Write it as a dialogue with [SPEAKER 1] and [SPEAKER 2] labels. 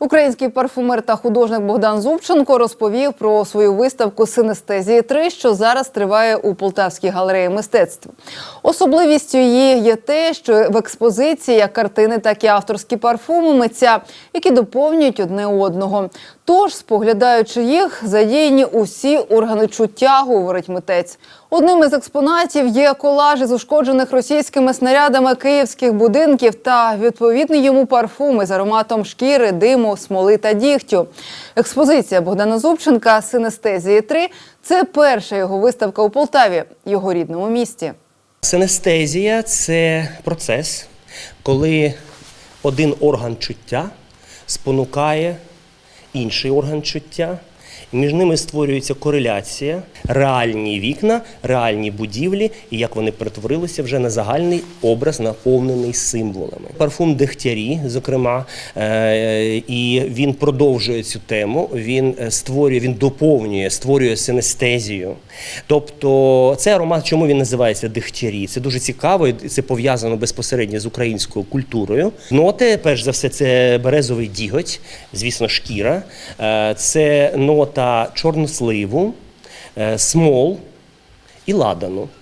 [SPEAKER 1] Український парфумер та художник Богдан Зубченко розповів про свою виставку Синестезії 3 що зараз триває у Полтавській галереї мистецтв. Особливістю її є те, що в експозиції як картини, так і авторські парфуми митця, які доповнюють одне одного. Тож, споглядаючи їх, задіяні усі органи чуття, говорить митець. Одним із експонатів є колаж із ушкоджених російськими снарядами київських будинків та відповідний йому парфум із ароматом шкіри, диму, смоли та дігтю. Експозиція Богдана Зубченка Синестезії 3 це перша його виставка у Полтаві, його рідному місті.
[SPEAKER 2] Синестезія це процес, коли один орган чуття спонукає інший орган чуття. Між ними створюється кореляція, реальні вікна, реальні будівлі, і як вони перетворилися вже на загальний образ, наповнений символами. Парфум Дегтярі, зокрема, е, і він продовжує цю тему. Він е, створює, він доповнює, створює синестезію. Тобто, цей аромат, чому він називається Дегтярі? Це дуже цікаво, і це пов'язано безпосередньо з українською культурою. Ноти, перш за все, це березовий діготь, звісно, шкіра, Е, це нота чорносливу, сливу, смол і ладану.